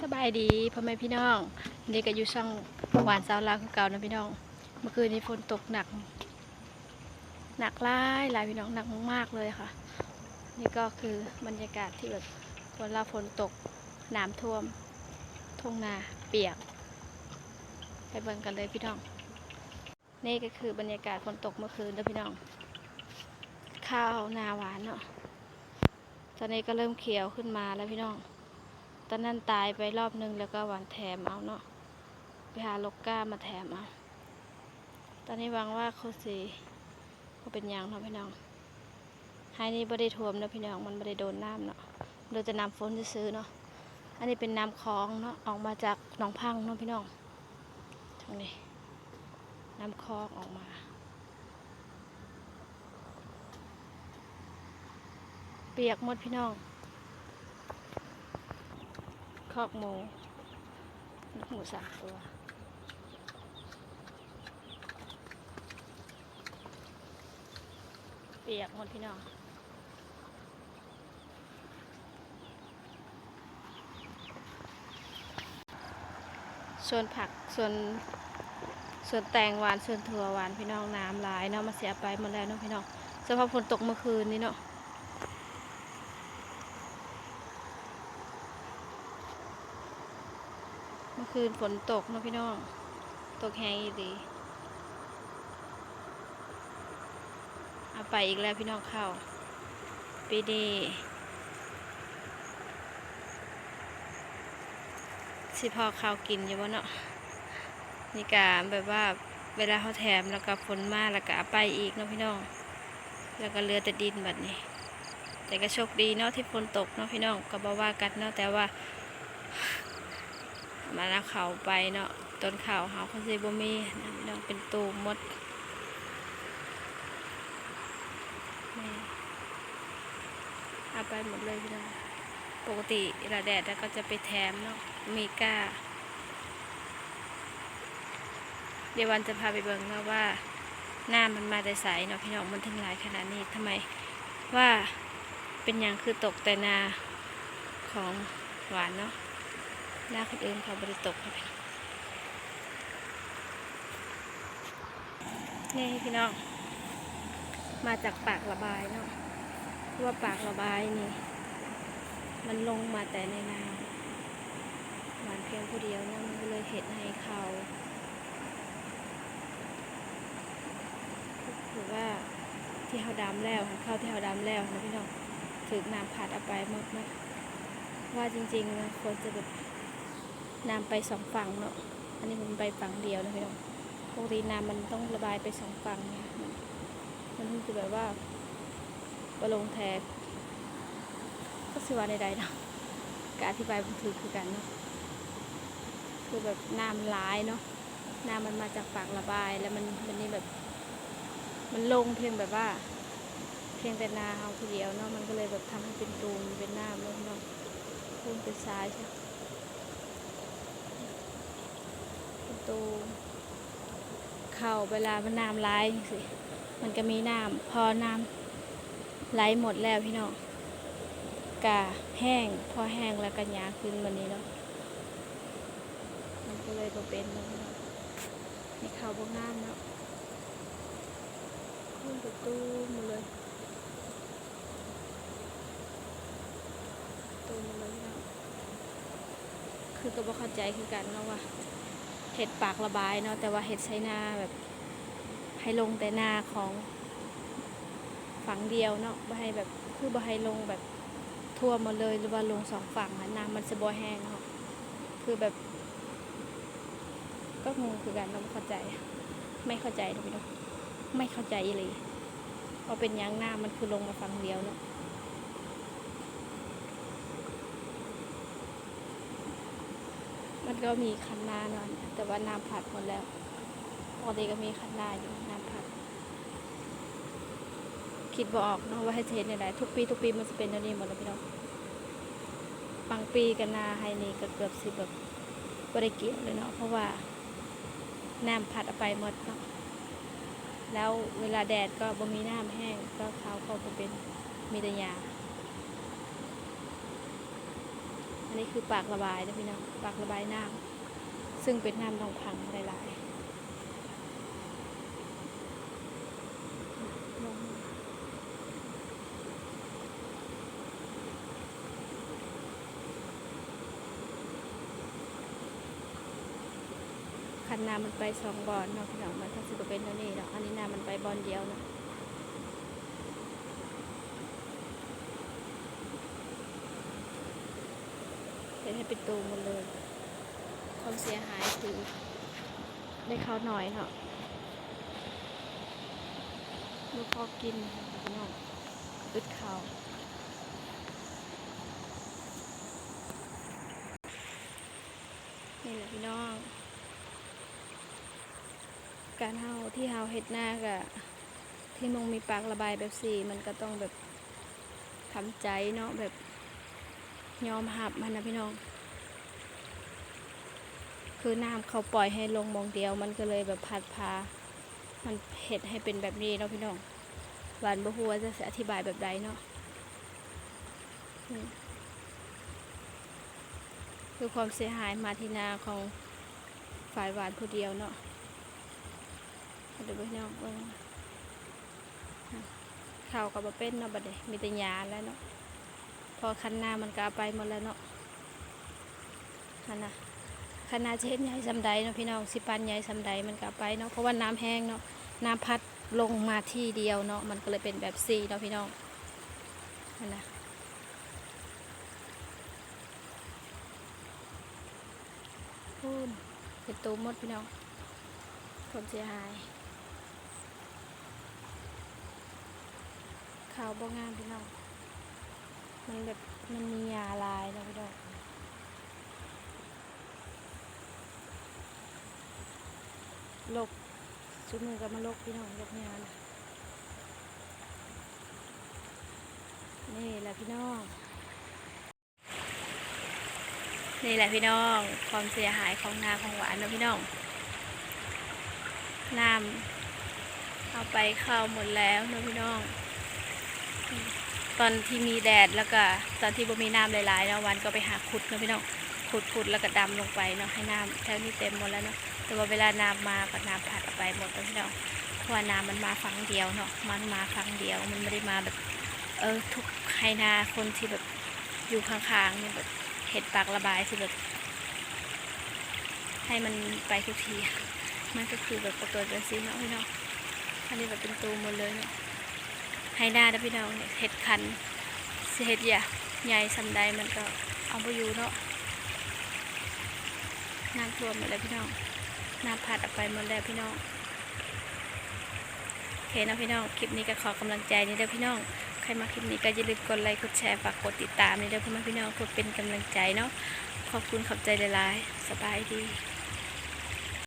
สบายดีพ่อแม่พี่น้องนี่ก็อยู่ช่องหวานสาวลาวคือเก่านะพี่น้อง เมื่อคืนนี้ฝนตกหนัก หนักหลายหลายพี่น้องหนักมากๆเลยค่ะ นี่ก็คือบรรยากาศที่แบบเวลาฝนตกน้ำท่วมทุ่งนาเปียก ไปเบิ่งกันเลยพี่น้อง นี่ก็คือบรรยากาศฝนตกเมื่อคืนเด้อพี่น้อง ข้าวนาหวานเนาะตอนนี้ก็เริ่มเขียวขึ้นมาแล้วพี่น้อง ตอนนั้นตายไปรอบนึงแล้วก็หวานแถมเอาเนาะไปหาลกก้ามาแถมเอาตอนนี้หวังว่าเขาสีเขาเป็นยังเนาะพี่น้องให้นี่บ่ได้ท่วมนะพี่น้องมันบ่ได้โดนน้ำเนาะเราจะนำฝนจะซื้อเนาะอันนี้เป็นน้ำคลองเนาะออกมาจากหนองพังเนาะพี่น้องทางนี้น้ำคลองออกมาเปียกหมดพี่น้อง คอกหมูลูกหมูสามตัวเปียกหมดพี่น้องส่วนผักส่วนส่วนแตงหวานส่วนถั่วหวานพี่น้องน้ำลายเนาะมาเสียไปหมดแล้วเนาะพี่น้องสภาพฝนตกเมื่อคืนนี้เนาะ เมื่อ คืนฝนตกเนาะพี่น้อง ตกแห้งอีดีเอาไปอีกแล้วพี่น้องเข้าปีนี้สิพอข้าวกินอยู่บ่เนาะนี่กาแบบว่าเวลาเขาแถมแล้วก็ฝนมาแล้วก็เอาไปอีกเนาะพี่น้อง แล้วก็เหลือแต่ดินแบบนี้ แต่ก็โชคดีเนาะที่ฝนตกเนาะพี่น้องก็บ่ว่ากันเนาะแต่ว่า มาแล้วเขาไปเนาะต้นเขาเขาเขาสิบ่มีนะพี่น้องเป็นตูมมดเอาไปหมดเลยพี่น้องปกติเวลาแดดแล้วก็จะไปแถมเนาะมีก้า เดี๋ยววันจะพาไปเบิ่งเนาะว่าหน้ามันมาแต่ใสเนาะพี่น้องมันถึงหลายขนาดนี้ทำไมว่าเป็นอย่างคือตกแต่นาของหวานเนาะ หน้าคนอื่นเขาบริตกค่ะนี่พี่น้อง มาจากปากระบายเนาะเพราะว่าปากระบายนี่ มันลงมาแต่ในนาหวานเพียงผู้เดียวเนาะมันก็เลยเห็ดให้เขาถือว่าที่เขาดำแล้วเข้าที่เขาดำแล้วนะพี่น้องถึกน้ำผัดเอาไปหมดไหมว่าจริงๆนะควรจะแบบ น้ำไปสองฝั่งเนาะ อันนี้ผมไปฝั่งเดียวนะพี่น้องปกติน้ำมันต้องระบายไปสองฝั่งเนี่ยมันถึงจะแบบว่าประลงแทกก็สิว่าใดๆเนาะการอธิบายมันถือคือกันเนาะ คือแบบน้ำร้ายเนาะ น้ำมันมาจากปากระบายแล้วมันมันนี่แบบ มันลงเพียงแบบว่า เพียงแต่นาเอาทีเดียวเนาะ มันก็เลยแบบทำให้เป็นตูมเป็นน้ำเนาะเนาะตูมเป็นทรายใช่ประ ตู เข่าเวลามันน้ำไหลสิมันก็มีน้ำพอน้ำไหลหมดแล้วพี่น้องกาแห้ง พอแห้งแล้วก็หยาขึ้นวันนี้เนาะมันก็เลยบ่เป็นเนาะพี่น้องนี่เข่าบกน้ำเนาะขึ้นประตูมาเลยประตูมาเลยพี่น้องคือก็บ่เข้าใจคือกันเนาะว่า เห็ดปากระบายเนาะแต่ว่าเห็ดใช้นาแบบ ให้ลงแต่นาของฝั่งเดียวเนาะบ่ให้แบบคือบ่ให้ลงแบบทั่วมาเลยหรือว่าลงสองฝั่งอะน้ำมันจะบ่แห้งเนาะคือแบบ ก็งงคือกันเราไม่เข้าใจ ไม่เข้าใจนะพี่น้องไม่เข้าใจเลยว่าเป็นยังหน้ามันคือลงมาฝั่งเดียวเนาะ มันก็มีคันนาเนาะแต่ว่าน้ำผัดหมดแล้วปกติก็มีคันนาอยู่น้ำผัด คิดบออกเนาะว่าให้เทนได้ทุกปีทุกปีมันจะเป็นแบบนี้หมดเลยพี่น้องบางปีกันนาให้นี่ก็เกือบสิแบบบริเกี่ยวเลยเนาะเพราะว่าน้ำผัดเอาไปหมดเนาะแล้วเวลาแดดก็บ่มีน้ำแห้งก็เขาก็บ่เป็นมีแต่ยา นนี้คือปากระบายนะพี่น้องปากระบายน้ำซึ่งเป็นน้ำทองพังหลายๆลงคันน้ำมันไปสองบอลเนาะพี่น้องมันถ้าสิบเป็นเท่านี้เนาะอันนี้น้ำมันไปบอลเดียวเนาะ เห็นให้เป็นตูหมดเลย ความเสียหายคือได้ข้าวหน่อยเนาะลูกพอกินพี่น้องอึดข้าวนี่แหละพี่น้อง การเฮาที่เฮาเฮ็ดหน้ากะที่มงมีปากระบายแบบสี่ มันก็ต้องแบบทำใจเนาะแบบ ยอมหับมันนะพี่น้อง คือน้ำเขาปล่อยให้ลงมองเดียว มันก็เลยแบบพัดพา มันเห็ดให้เป็นแบบนี้เนาะพี่น้องหวานบ่ฮู้ว่าจะอธิบายแบบใดเนาะคือความเสียหายมาที่นาของฝ่ายหวานผู้เดียวเนาะเดี๋ยวพี่น้องเบิ่งข้าวกับบ่เป็นเนาะบัดนี้มีแต่หญ้าแล้วเนาะ พอคันนามันก็ไปหมดแล้วเนาะคันนาคันนาจะเห็นใหญ่สำใดเนาะพี่น้องสิปันใหญ่สำใดมันก็ไปเนาะเพราะว่าน้ำแห้งเนาะน้ำพัดลงมาที่เดียวเนาะมันก็เลยเป็นแบบซีเนาะพี่น้องนั่นนะพูนเป็นตูมดพี่น้องความเสียหายข่าวบ่งามพี่น้อง มันแบบมันมียาลายนะพี่ดอกโรคชุดมือกับมาโรคพี่น้องโรคยานนี่แหละพี่น้อง นี่แหละพี่น้องความเสียหายของนาของหวานนะพี่น้องน้ำเอาไปเข้าหมดแล้วนะพี่น้อง ตอนที่มีแดดแล้วก็ตอนที่บ่มีน้ำหลายๆเนาะวันก็ไปหาขุดเนาะพี่น้องขุดขุดแล้วก็ดำลงไปเนาะให้น้ำแถวนี้เต็มหมดแล้วเนาะแต่ว่าเวลาน้ำมาก็น้ำผัดออกไปหมดเนาะพี่น้องเพราะว่าน้ำมันมาฝังเดียวเนาะมันมาฝังเดียวมันไม่ได้มาแบบเออทุกไฮนาคนที่แบบอยู่ข้างๆเนี่ยแบบเห็ดปากระบายคือแบบให้มันไปทุกที มันก็คือแบบประเกิดแบบซีเนาะพี่น้องอันนี้แบบเป็นตูมหมดเลยเนาะ ให้หน้าเด้อพี่น้องเนี่ยเห็ดคันเห็ดใหญ่ใหญ่สำใดมันก็เอาไปอยู่เนาะน้ำท่วมหมดแล้วพี่น้องน้ำพัดออกไปหมดแล้วพี่น้องโอเคเนาะพี่น้องคลิปนี้ก็ขอกำลังใจนี่เด้อพี่น้องใครมาคลิปนี้ก็อย่าลืมกดไลค์กดแชร์ฝากกดติดตามนี่เด้อพ่อแม่พี่น้องเพื่อเป็นกำลังใจเนาะขอบคุณขอบใจหลายๆสบายดี